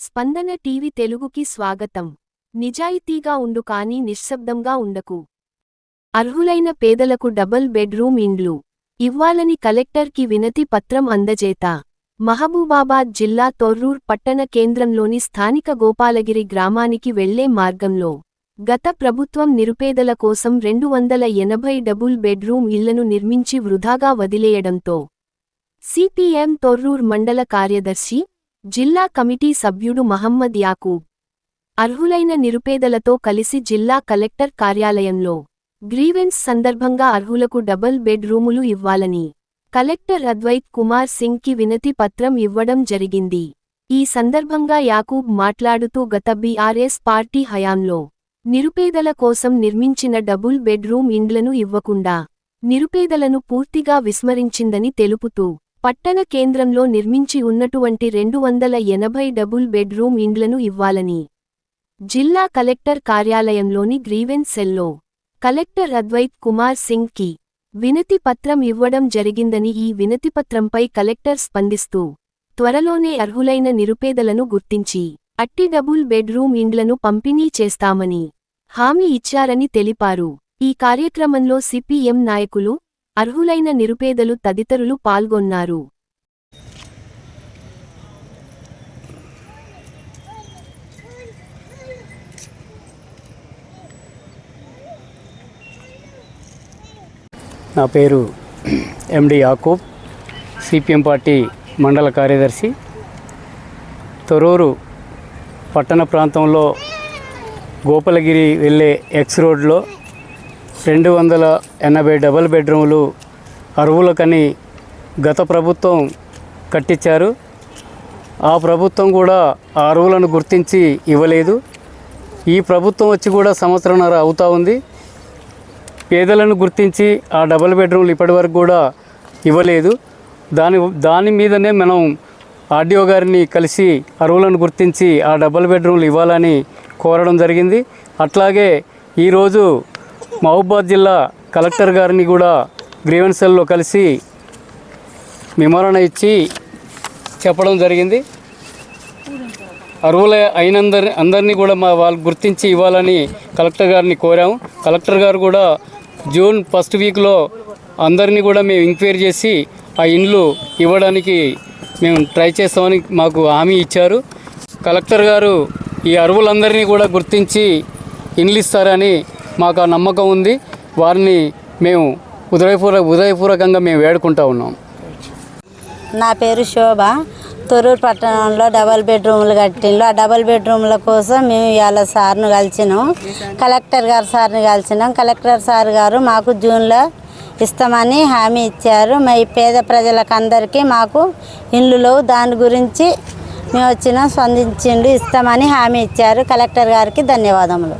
స్పందన టీవీ తెలుగుకి స్వాగతం. నిజాయితీగా ఉండు కానీ నిశ్శబ్దంగా ఉండకు. అర్హులైన పేదలకు డబుల్ బెడ్రూమ్ ఇండ్లు. ఇవ్వాలని కలెక్టర్కి వినతి పత్రం అందజేత. మహబూబాబాద్ జిల్లా తొర్రూర్ పట్టణ కేంద్రంలోని స్థానిక గోపాలగిరి గ్రామానికి వెళ్ళే మార్గంలో గత ప్రభుత్వం నిరుపేదల కోసం రెండు వందల ఎనభై డబుల్ బెడ్రూమ్ ఇళ్ళను నిర్మించి వృధాగా వదిలేయడంతో సిపిఎం తొర్రూర్ మండల కార్యదర్శి జిల్లా కమిటీ సభ్యుడు మహమ్మద్ యాకూబ్. అర్హులైన నిరుపేదలతో కలిసి జిల్లా కలెక్టర్ కార్యాలయంలో గ్రీవెన్స్ సందర్భంగా అర్హులకు డబుల్ బెడ్ రూములు ఇవ్వాలని కలెక్టర్ అద్వైత్ కుమార్ సింగ్కి వినతి పత్రం ఇవ్వడం జరిగింది. ఈ సందర్భంగా యాకూబ్ మాట్లాడుతూ గత బీఆర్ఎస్ పార్టీ హయాంలో నిరుపేదల కోసం నిర్మించిన డబుల్ బెడ్రూమ్ ఇండ్లను ఇవ్వకుండా నిరుపేదలను పూర్తిగా విస్మరించిందని తెలుపుతూ పట్టణ కేంద్రంలో నిర్మించి ఉన్నటువంటి రెండు వందల ఎనభై డబుల్ బెడ్రూమ్ ఇండ్లను ఇవ్వాలని జిల్లా కలెక్టర్ కార్యాలయంలోని గ్రీవెన్స్ సెల్లో కలెక్టర్ అద్వైత్ కుమార్ సింగ్కి వినతి పత్రం ఇవ్వడం జరిగిందని ఈ వినతిపత్రంపై కలెక్టర్ స్పందిస్తూ త్వరలోనే అర్హులైన నిరుపేదలను గుర్తించి అట్టి డబుల్ బెడ్రూమ్ ఇండ్లను పంపిణీ చేస్తామని హామీ ఇచ్చారని తెలిపారు. ఈ కార్యక్రమంలో సిపిఎం నాయకులు అర్హులైన నిరుపేదలు తదితరులు పాల్గొన్నారు. నా పేరు ఎండి యాకూబ్ సిపిఎం పార్టీ మండల కార్యదర్శి. తొరూరు పట్టణ ప్రాంతంలో గోపాలగిరి వెళ్ళే ఎక్స్ రోడ్లో రెండు వందల ఎనభై డబల్ బెడ్రూములు అరువులకని గత ప్రభుత్వం కట్టించారు. ఆ ప్రభుత్వం కూడా ఆ అరువులను గుర్తించి ఇవ్వలేదు. ఈ ప్రభుత్వం వచ్చి కూడా సంవత్సరంన్నర అవుతూ ఉంది. పేదలను గుర్తించి ఆ డబుల్ బెడ్రూమ్లు ఇప్పటివరకు కూడా ఇవ్వలేదు. దాని దాని మీదనే మనం ఆర్డీఓ గారిని కలిసి అరువులను గుర్తించి ఆ డబుల్ బెడ్రూమ్లు ఇవ్వాలని కోరడం జరిగింది. అట్లాగే ఈరోజు మహబూబాద్ జిల్లా కలెక్టర్ గారిని కూడా గ్రీవెన్సల్లో కలిసి విమరణ ఇచ్చి చెప్పడం జరిగింది. అర్హుల అయినందరి అందరినీ కూడా మా వాళ్ళు గుర్తించి ఇవ్వాలని కలెక్టర్ గారిని కోరాము. కలెక్టర్ గారు కూడా జూన్ ఫస్ట్ వీక్లో అందరినీ కూడా మేము ఎంక్వైరీ చేసి ఆ ఇండ్లు ఇవ్వడానికి మేము ట్రై చేస్తామని మాకు హామీ ఇచ్చారు. కలెక్టర్ గారు ఈ అరువులందరినీ కూడా గుర్తించి ఇండ్లు ఇస్తారని మాకు ఆ నమ్మకం ఉంది. వారిని మేము ఉదయపూర్వక ఉదయపూర్వకంగా మేము వేడుకుంటా ఉన్నాం. నా పేరు శోభ. తొరూరు పట్టణంలో డబల్ బెడ్రూమ్లు కట్టిండ్రు. ఆ డబల్ బెడ్రూమ్ల కోసం మేము ఇవాళ సార్ను కలిసినాం. కలెక్టర్ గారు సార్ని కలిసినాం. కలెక్టర్ సార్ గారు మాకు జూన్లో ఇస్తామని హామీ ఇచ్చారు. మా పేద ప్రజలకు అందరికీ మాకు ఇల్లు దాని గురించి మేము వచ్చిన. స్పందించిండు. ఇస్తామని హామీ ఇచ్చారు. కలెక్టర్ గారికి ధన్యవాదములు.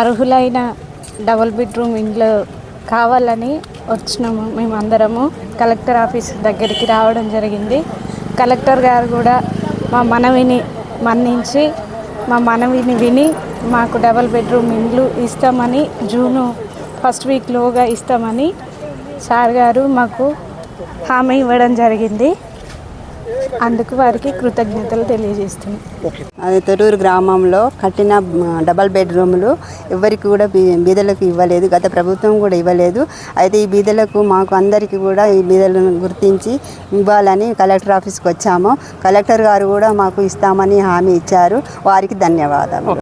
అర్హులైన డబుల్ బెడ్రూమ్ ఇండ్లు కావాలని వచ్చినాము మేము అందరము కలెక్టర్ ఆఫీస్ దగ్గరికి రావడం జరిగింది. కలెక్టర్ గారు కూడా మా మనవిని మన్నించి మా మనవిని విని మాకు డబల్ బెడ్రూమ్ ఇండ్లు ఇస్తామని జూను ఫస్ట్ వీక్లోగా ఇస్తామని సార్ గారు మాకు హామీ ఇవ్వడం జరిగింది. అందుకు వారికి కృతజ్ఞతలు తెలియజేస్తుంది అది తొరూరు గ్రామంలో కట్టిన డబల్ బెడ్రూమ్లు ఎవరికి కూడా బీదలకు ఇవ్వలేదు. గత ప్రభుత్వం కూడా ఇవ్వలేదు. అయితే ఈ బీదలకు మాకు అందరికీ కూడా ఈ బీదలను గుర్తించి ఇవ్వాలని కలెక్టర్ ఆఫీస్కి వచ్చాము. కలెక్టర్ గారు కూడా మాకు ఇస్తామని హామీ ఇచ్చారు. వారికి ధన్యవాదాలు